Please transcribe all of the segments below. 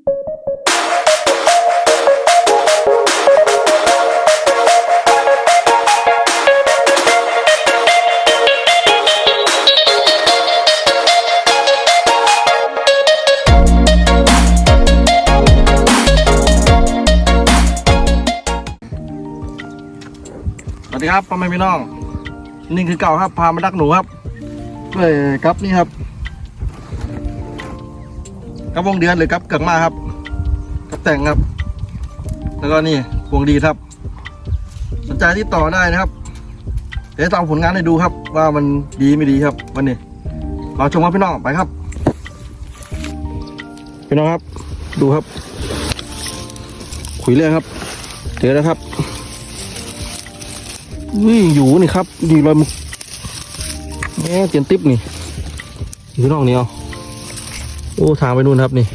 สวัสดีครับพ่อแม่พี่น้อง นี่คือเก่าครับ พามาดักหนูครับด้ครับนี่ครับ กับวงเดือนหรือกับเกิงมาครับ กับแต่งครับ แล้วก็นี่พวงดีครับ สนใจที่ต่อได้นะครับเดี๋ยวจะเอาผลงานให้ดูครับ ว่ามันดีไม่ดีครับ วันนี้เราชมครับพี่น้องไปครับพี่น้องครับ ดูครับ ขุยเลยครับเจอแล้วครับอุ้ยอยู่นี่ครับดีเลยมึงแง่เจียนติ๊บนี่อยู่นอกนี่เอา โอ้ทางไปนู่นครับนี่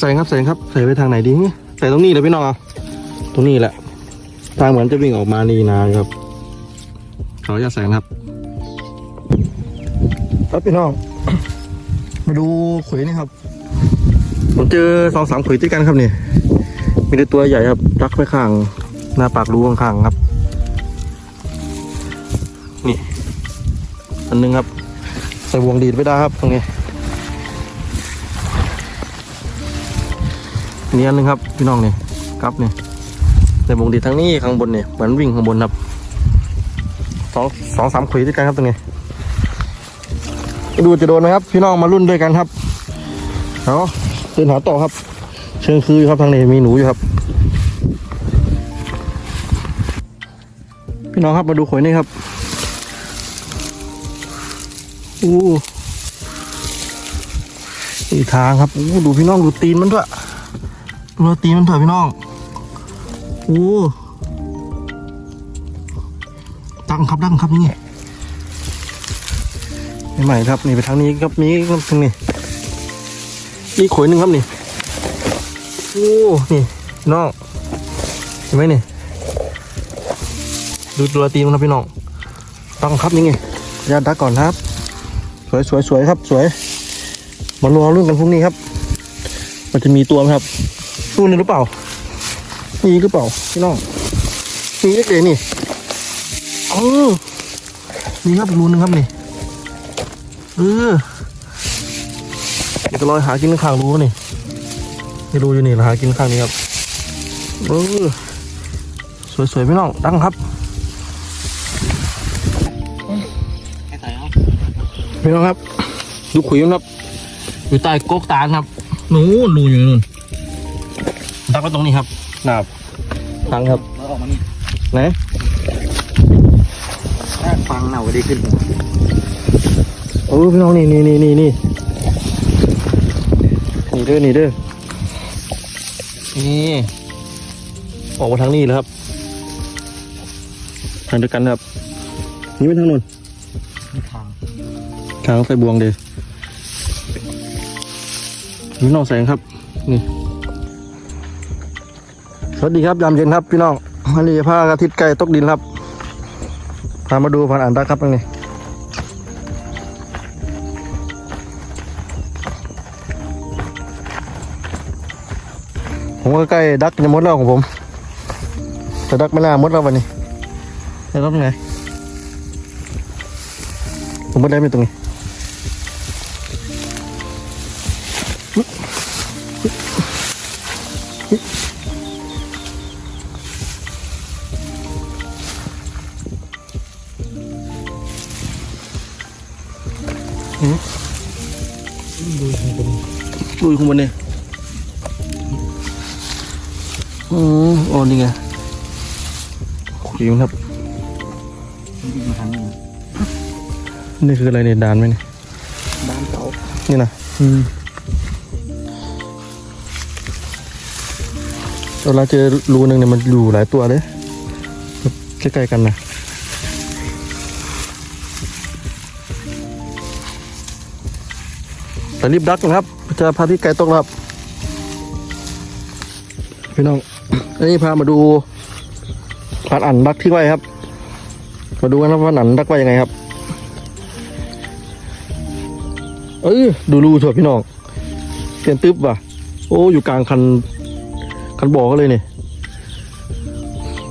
ใส่ครับใส่ครับใส่ไปทางไหนดีใส่ตรงนี้เลยพี่น้องเอาตรงนี้แหละ ทางเหมือนจะวิ่งออกมานี่นะครับเขาจะใส่ครับครับพี่น้องมาดูขุยนี่ครับผมเจอสองสามขุยติดกันครับนี่มีแต่ตัวใหญ่ครับรักไปข้างหน้าปากรูข้างๆครับ นี่อันหนึงครับ ใส่วงดีดไม่ได้ครับตรงนี้อันนี่อันหนึงครับพี่น้องนี่ครับนี่ใส่วงดีดทั้งนี้ข้างบนนี่เหมือนวิ่งข้างบนครับสองสองสามขุยด้วยกันครับตรงนี้ดูจะโดนไหมครับ พี่น้องมารุ่นด้วยกันครับเอาเดินหาต่อครับ เชิงคือครับทางนี้มีหนูอยู่ครับ พี่น้องครับมาดูขอยนี่ครับ อู้อีกทางครับอู้ดูพี่น้องดูตีนมันด้วยดูตีนมันเถอะพี่น้องอู้ตั้งครับตั้งครับนี่ใหม่ครับนี่ไปทางนี้ครับมีครับทางนี้มีขอยหนึ่งครับนี่โอ้นี่พี่น้องเห็นไหมนี่ดูตัวตีมันนะพี่น้องต้องครับนี่ไงยาดักก่อนครับ วยสวยสวยครับสวย มารอรุ่นกันพรุ่งนี้ครับ มันจะมีตัวไหมครับตู้นี้หรือเปล่า มีหรือเปล่าพี่น้องมีเล็กเลยนี่เออนี่ครับรูนึงครับนี่เออเดี๋ยวจะลอยหากินข้างรูนี่ไม่รู้อยู่นี่หากินข้างนี้ครับเออสวยๆพี่น้องดังครับ พี่น้องครับ ดูขุยมันครับอยู่ใต้กกตาลครับหนูรูอยู่นู่นดักไว้ตรงนี้ครับนะครับฟังครับเราออกมานี่ไหนถ้าฟังเน่าก็ได้ขึ้นหัวโอ้พี่น้องนี่นี่นี่นี่นี่นี่เด้อนี่เด้อนี่ออกมาทางนี้แล้วครับ ทางเดียวกันครับ นี่ไม่ทางนู้นมีทาง ทางไฟบวงเดยพี่น้องแสงครับ นี่ สวัสดีครับยามเย็นครับพี่น้องวันนี้พาอาทิตย์ไก่ตกดินครับ พามาดูพันอ่านดักครับตรงนี้ผมก็ใกล้ดักจะมดแล้วของผม แต่ดักไม่น่ามดแล้ววันนี้จะรับไงผมไม่ได้ไม่ตรงนี้ ลุยข้างบนนี่อืมโอ้นี่ไงขุยมันครับมันวิ่งมาทางนี้นี่คืออะไรเนี่ยดานไหมเนี่ยบ้านเก่านี่นะอืมเราเจอรูหนึ่งเนี่ยมันอยู่หลายตัวเลยใกล้ๆกันนะแต่รีบดักนะครับ จะพาที่ไกลตกครับ พี่น้อง อันนี้พามาดูพันอันดักที่ไว้ครับ มาดูกันว่าพันอันดักไว้ยังไงครับ เออดูรูเถอะพี่น้องเปลี่ยนตึ๊บว่ะ โอ้ อยู่กลางคัน คันบ่อก็เลยเนี่ย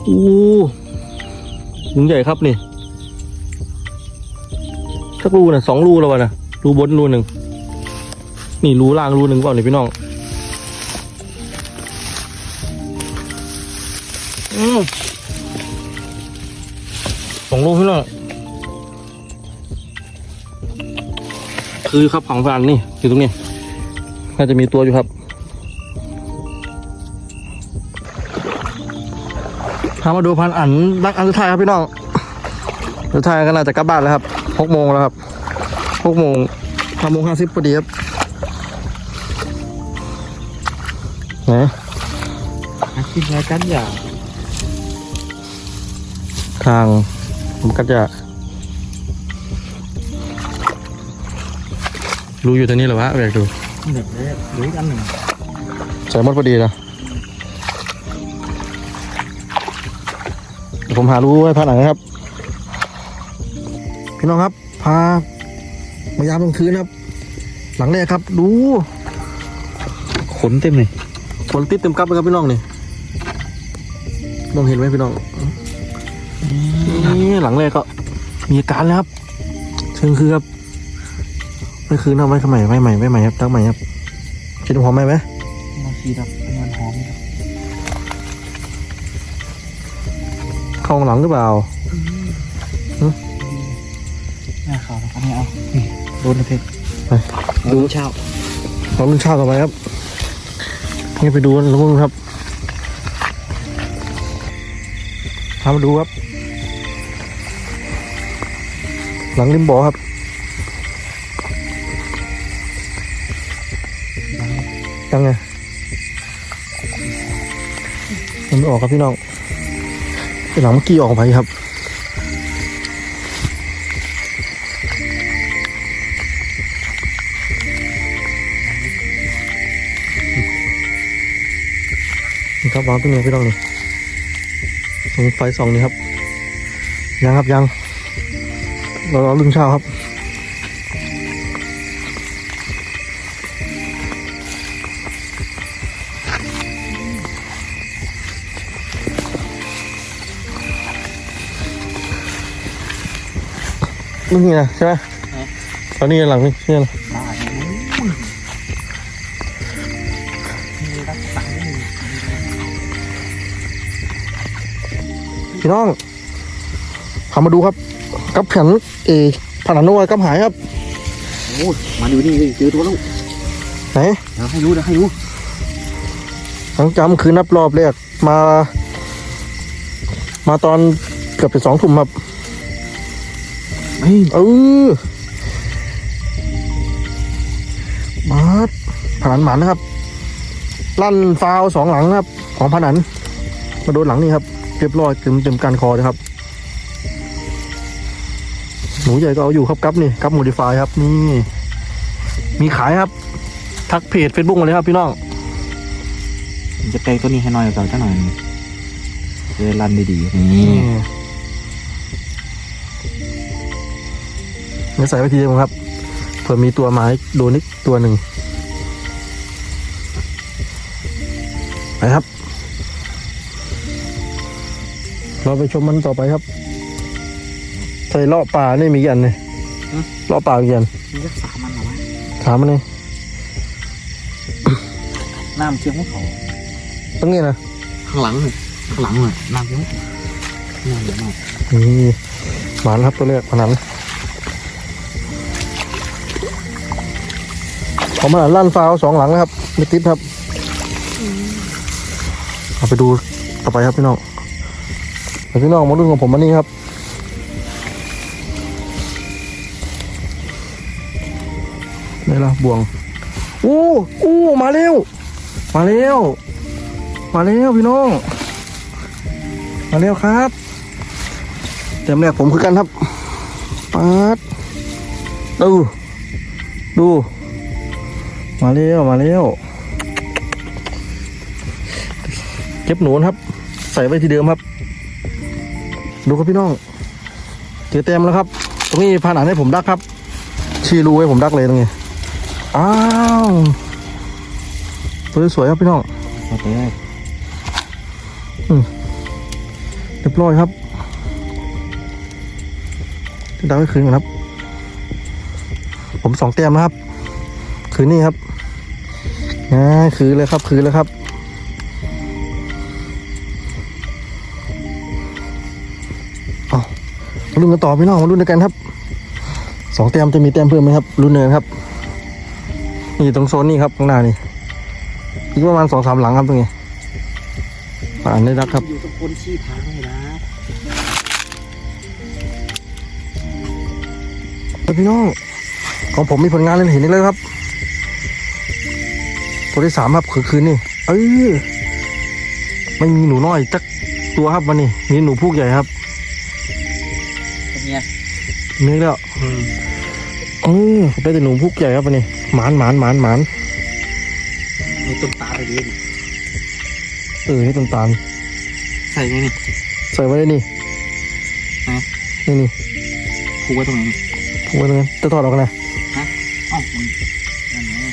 อู้ลุงใหญ่ครับนี่สักรูนะสองรูแล้ววะนะรูบนรูหนึ่ง นี่รูล่างรูหนึ่งเปล่าเนี่ยพี่น้องอืมสองรูพี่น้องคือครับของฟานนี่อยู่ตรงนี้น่าจะมีตัวอยู่ครับพามาดูพันอันรักอันสุดท้ายครับพี่น้องสุดท้ายก็น่าจะกลับบ้านแล้วครับหกโมงแล้วครับหกโมงห้าโมงห้าสิบพอดีครับ ไหนอาชีพรายการอย่าทางผมก็จะรู้อยู่ตรงนี้เหรอวะอยากดูเด็กเลยหรืออันหนึ่งใส่หมดพอดีนะเดี๋ยวผมหารู้ไว้พาหนังนะครับ พี่น้องครับ พามายามกลางคืนครับ หลังแรกครับ ดู ขนเต็มเลย ฝนติดเต็มกับเลยครับพี่น้องนี่มองเห็นไหมพี่น้องนี่หลังแรกก็มีอาการแล้วครับ เชิงคือครับไม่คืนเอาไว้ทำไมไม่ใหม่ไม่ใหม่ครับตั้งใหม่ครับคิดว่าพอไหมไหมมาชีดับมันหอมครับเข้าข้างหลังหรือเปล่าหน้าขาวอันนี้เอานี่โดนนะเพชรไปดูเช้าเราลุ้นเช้าต่อไปครับ นี่ไปดูแล้วมึงครับพามาดูครับ หลังริมบ่อครับยังไงมันไม่ออกครับพี่น้องไอ้หลังเมื่อกี้ออกไปครับ นี่ครับวางตรงนี้พี่น้องนี่ตรงไฟสองนี่ครับ ยังครับยัง เรารอลุงเช้าครับนี่นะใช่ไหมตอนนี้หลังนี่ใช่ไหม พี่น้องพามาดูครับ กับแผ่นเอผนังนวกับหายครับโอ้ยมาดูนี่เลยเจอตัวแล้วไหนเดี๋ยวให้รู้เดี๋ยวให้รู้หลังจำคืนนับรอบแรกมา มาตอนเกือบจะสองทุ่มครับเฮ้ยเออมาดผนันหมันนะครับ ลั่นฟาวสองหลังนะครับ ของผนันมาโดนหลังนี่ครับ เรียบร้อยเต็มเต็มการคอเลยครับ หนูใหญ่ก็เอาอยู่ครับกับนี่กับโมดิฟายครับนี่ มีขายครับ ทักเพจเฟซบุ๊กมาเลยครับพี่น้องผมจะไกลตัวนี้ให้หน่อยก่อนสักหน่อยเจอรันดีๆนี่นี่ไม่ใส่ไว้ทีเดียวครับเผื่อมีตัวไม้โดนนิดตัวหนึ่งไปครับ เราไปชมมันต่อไปครับใส่เลาะป่านี่มีกี่อันเนี่ยเลาะป่ากี่อันมีรักษามันเหรอวะถามมันเลยน้ำเชียงภูเขาตรงนี้นะข้างหลังเลยข้างหลังเลยน้ำเชียงภูเขาน้ำเยอะมากนี่หมานครับตัวเลือกพนันผมมาลั่นฟาวสองหลังนะครับไม่ติดครับเอาไปดูต่อไปครับพี่น้องเดี๋ยว พี่น้องมาดูของผมมานี่ครับนี่ละบ่วงอู้อู้มาเร็ว มาเร็ว มาเร็วพี่น้อง มาเร็วครับเต็มแรกผมคือกันครับปัดดู ดู มาเร็ว มาเร็ว เก็บหนูนครับ ใส่ไว้ที่เดิมครับ ดูครับพี่น้องเจอเต็มแล้วครับ ตรงนี้ผนังให้ผมดักครับ ชี้รูให้ผมดักเลยตรงนี้ อ้าวตัวสวยครับพี่น้องเอาไปได้เรียบร้อยครับจะดังไว้คืนก่อนครับ ผมสองเตรียมนะครับ คืนนี้ครับนะคืนเลยครับ คืนเลยครับ ลุ้นกันต่อพี่น้องมาลุ้นด้วยกันครับสองเตรียมจะมีเตรียมเพิ่มไหมครับลุ้นเนินครับ นี่ตรงโซนนี้ครับข้างหน้านี่อีกประมาณสองสามหลังครับตรงนี้ป่านได้รักครับอยู่ตรงคนชี้ทางให้นะพี่น้องของผมมีผลงานเล่นเห็นนี่เลยครับตัวที่สามครับคือคืนนี่เออไม่มีหนูน้อยจักตัวครับวันนี้มีหนูพูกใหญ่ครับ เป็นไงมีแล้วเออได้แต่หนูพูกใหญ่ครับวันนี้หมานหมานหมานหมานมีต้นตาไปดีเออนี่ต้นตาลใส่ไงนี่ใส่ไว้ได้นี่ไหนนี่นี่ผูกไว้ตรงไหนนี่พูกไว้ตรงนั้นจะถอดออกกันนะอ้าวมันนั่นไง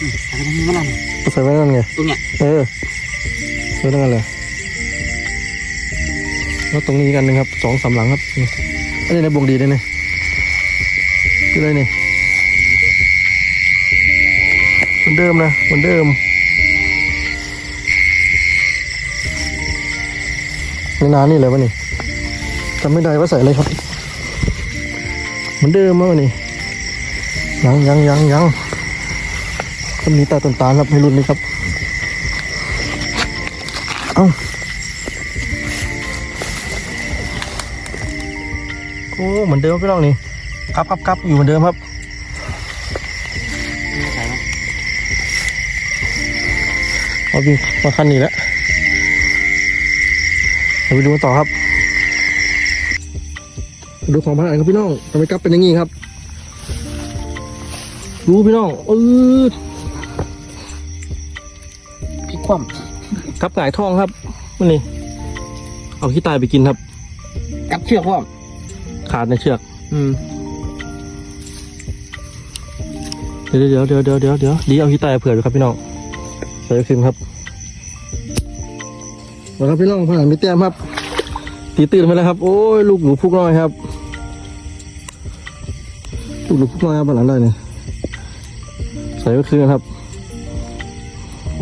อืมอะไรตรงนี้ก็ได้นี่ก็ใส่ไว้นั่นไงตรงเนี้ยเออไว้ตรงนั้นเลย แล้วตรงนี้อีกอันหนึ่งครับสองสามหลังครับนี่อันนี้ในบวงดีเลยนี่คืออะไรนี่เหมือนเดิมนะเหมือนเดิมในนานนี่เลยวะนี่จำไม่ได้ว่าใส่อะไรครับ เหมือนเดิมวะนี่ยังยังยังยังก็มีตาต้นตาลครับให้รุ่นนี้ครับ เอ้า อ้เหมือนเดิมพี่น้องนี่ครับครับครับอยู่เหมือนเดิมครับไม่ใส่ไหมเอาวิ่งมาคันนี้แล้วเราไปดูกันต่อครับ ดูของพันอันครับพี่น้องทำไมกลับเป็นอย่างนี้ครับดูพี่น้องเออพี่คว่กลับหงายทองครับมันนี่เอาขี้ตายไปกินครับำกับเชือกคว่ ขาดในเชือก อืมเดี๋ยวเดี๋ยวเดี๋ยวเดี๋ยวเดี๋ยวเดี๋ยวดีเอาขี้ตายเผื่อดูครับพี่น้องใส่คืนครับมาครับพี่น้องผ่านมีแต้มครับ ตีตื่นมาแล้วครับ โอ้ยลูกหนูพุกน้อยครับลูกหนูพุกน้อยครับบนหลังได้เนี่ยใส่ก็คืนครับ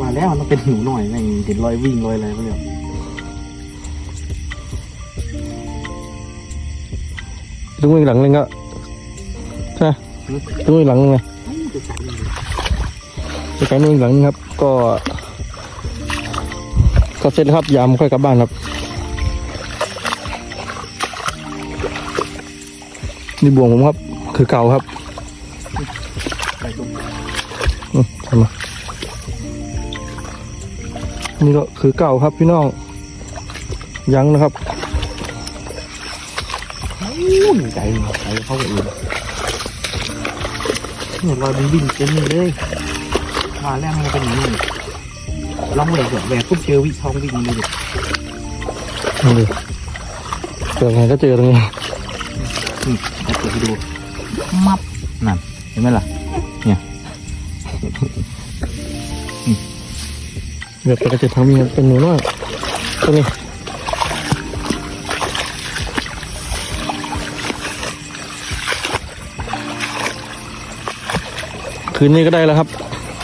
ว่าแล้วมันเป็นหนูหน่อยแม่งติดรอยวิ่งรอยอะไรพวกเนี้ย ตรงอีกหลังนึงก็ใช่ไหมตรงอีกหลังนึงไงจะใส่ยังไงไปไกลนู่นอีกหลังนึงครับ ก็ก็เสร็จแล้วครับยามค่อยกลับบ้านครับนี่บ่วงผมครับ คือเก่าครับทำมานี่ก็คือเก่าครับพี่น้องยังนะครับ อู้หใจใจเข้าไปเองเนี่ยรอยมันวิ่งเต็มเลยมาแล้วมันเป็นอย่างนี้ลองแหวกแหวกแหวกปุ๊บเจอวิช่องวิ่งเลยดินี่ดิเจอไงก็เจอตรงนี้อืมเอาเปิดให้ดูมับนั่นเห็นไหมล่ะเดี๋ยวปกติทำมีเป็นหนูน้อยตรงนี้ คืนนี้ก็ได้แล้วครับ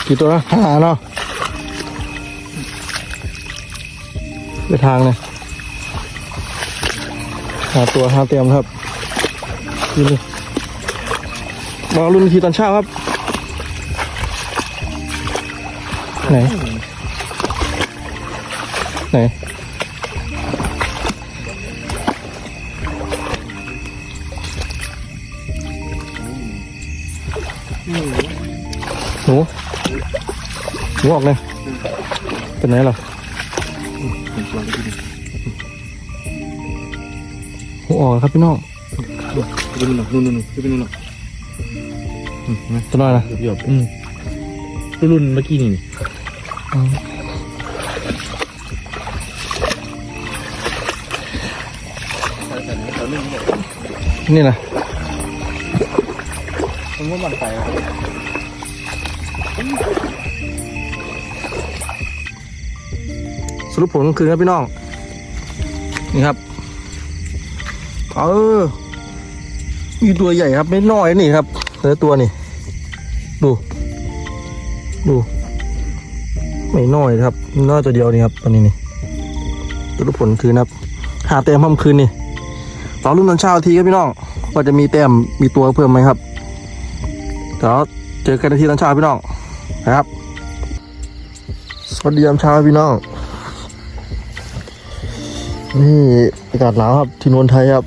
กี่ตัวนะห้าเนาะไปทางเลยหาตัวหาเตรียมครับนี่เลยมารุ่นทีตอนเช้าครับ ไหน ไหน นูหนูออกเลยเป็นไหนหรอเป็นตัวเลยดิหนูออกครับพี่น้องไปดูหน่อยนู่นนู่นนู่นไปดูหน่อยอืมนะตัวน้อยนะหยบหยบอืมรุ่นรุ่นเมื่อกี้นี่นี่อืมนี่นะมันว่ามันไป สรุปผลคือครับพี่น้อง นี่ครับ เออ มีตัวใหญ่ครับ ไม่น้อยนี่ครับเนื้อตัวนี่ ดู ดู ไม่น้อยครับ น้อยตัวเดียวนี่ครับตอนนี้นี่สรุปผลคือนะครับ หาแต้มพิ่มคืนนี่ตอนรุ่นตอนเช้าทีครับพี่น้องว่าจะมีแต้มมีตัวเพิ่มไหมครับเดี๋ยวเจอกันทีตอนเช้าพี่น้อง นะครับ สวัสดียามเช้าพี่น้อง นี่อากาศหนาวครับ ที่นนทไทยครับ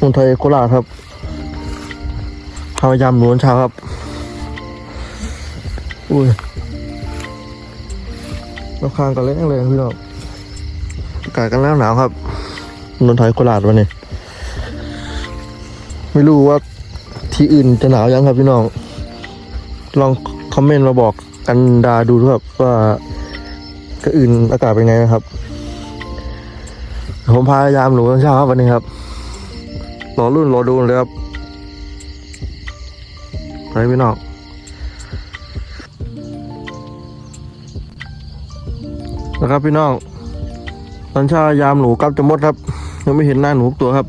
นนทไทยโคราชครับพยายามนวลเช้าครับ อุ้ยราคางกันแรงแรงพี่น้องอากาศกันแล้วหนาวครับ นนทไทยโคราชวันนี้ ไม่รู้ว่าที่อื่นจะหนาวยังครับพี่น้อง ลอง คอมเมนต์มาบอกกันดาดูด้วยครับว่าก็อื่นอากาศเป็นไงนะครับ ผมพยายามหนูเช้าครับวันนี้ครับรอรุ่นรอดูเลยครับไปพี่น้องนะครับพี่น้องตอนเช้ายามหนูกลับจะหมดครับ ยังไม่เห็นหน้าหนูตัวครับ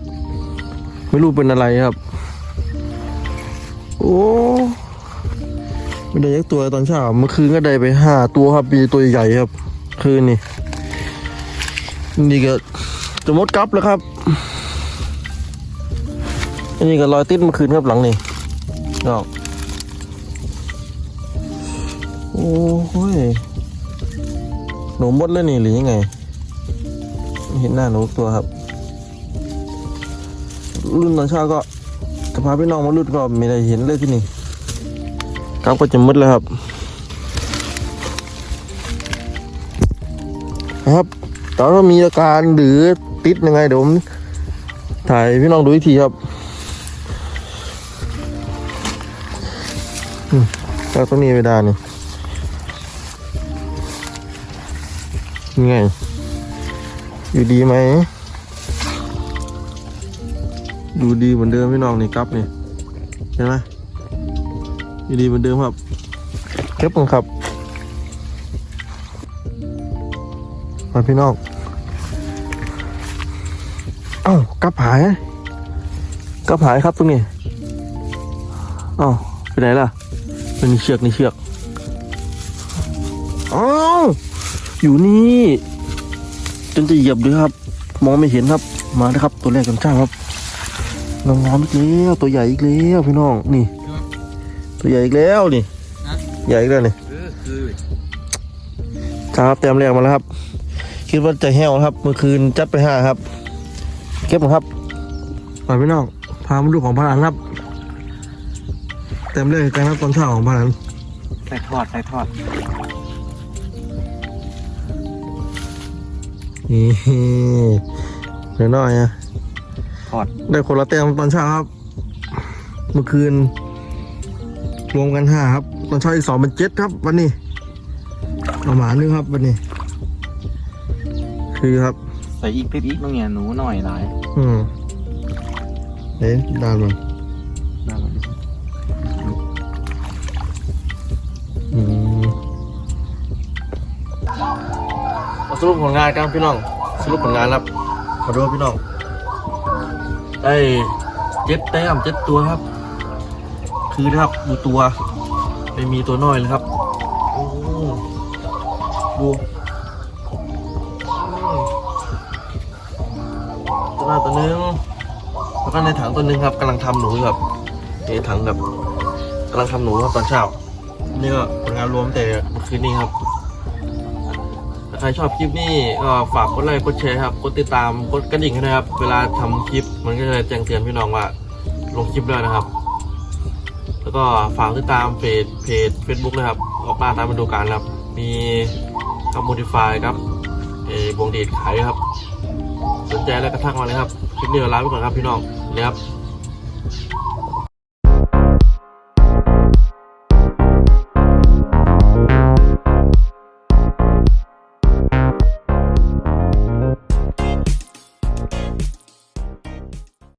ไม่รู้เป็นอะไรครับ โอ้ ไม่ได้ยักตัวตอนเช้าเมื่อคืนก็ได้ไปห้าตัวครับมีตัวใหญ่ครับ คืนนี่นี่ก็จะมดกลับแล้วครับอันนี้ก็รอยติดเมื่อคืนครับหลังนี่เนาะโอ้ยหนูมดแล้วนี่หรือยังไง เห็นหน้าหนูตัวครับ รุ่นตอนเช้าก็จะพาพี่น้องมารุ่นก็ไม่ได้เห็นเลยที่นี่ ครับก็จะมืดแล้วครับนะครับตอนว่ามีอาการหรือติดยังไงเดี๋ยวผมถ่ายพี่น้องดูอีกทีครับอืมจากตรงนี้ไปได้นี่ยังไง อยู่ดีไหม ดูดีเหมือนเดิมพี่น้องนี่ครับนี่ เห็นไหม อยู่ดีเหมือนเดิมครับเก็บกันครับมาพี่น้องเอ้ากระผายกระผายครับตรงนี้เอ้าไปไหนล่ะ เป็นเชือกนี่เชือกอ้าวอยู่นี่จนจะเหยียบด้วยครับ มองไม่เห็นครับ มาแล้วครับ ตัวแรกกันช่างครับงามงามๆอีกแล้วตัวใหญ่อีกแล้วพี่น้องนี่ ตัวใหญ่อีกแล้วนี่ใหญ่อีกแล้วนี่เออคือครับเต็มแรกมาแล้วครับ คิดว่าจะแห้วครับ เมื่อคืนจัดไปห้าครับ เก็บมาครับไปพี่น้องพามาดูของพารันครับ เต็มเลยการรับตอนเช้าของพารันใส่ทอดใส่ทอดนี่เดี๋ยวหน่อยนะทอด ได้คนละเต็มตอนเช้าครับ เมื่อคืน รวมกันห้าครับตอนเช้าอีกสองเป็นเจ็ดครับ วันนี้เอาหมาหนึ่งครับวันนี้ คือครับ ใส่อีกพริกอีกน้องเนี่ยหนูหน่อยหลาย อืมเอ๊ะดานมันได้หมดเลยอืมมาสรุปผลงานกันพี่น้อง สรุปผลงานครับมาดูครับพี่น้อง ได้เจ็ดแต้มเจ็ดตัวครับ คือนะครับดูตัว ไม่มีตัวน้อยเลยครับ โอ้ดูตัวหน้าตัวหนึงแล้วก็ในถังตัวหนึงครับกำลังทำหนูครับในถังแบบกำลังทำหนูครับตอนเช้านี่ก็ผลงานรวมแต่เมื่อคืนนี้ครับถ้าใครชอบคลิปนี้ก็ฝากกดไลค์กดแชร์ครับกดติดตามกดกระดิ่งให้นะครับ เวลาทำคลิปมันก็จะแจ้งเตือนพี่น้องว่าลงคลิปแล้วนะครับ แล้วก็ฝากติดตามเพจเพจ Facebook นะครับ ออกมาตามฤดูกาลครับ มีคับโมดิฟายครับเออบวงดีดขายครับ สนใจแล้วก็ทักมาเลยครับ คลิปนี้เราลาไปก่อนครับพี่น้องนี่ครับ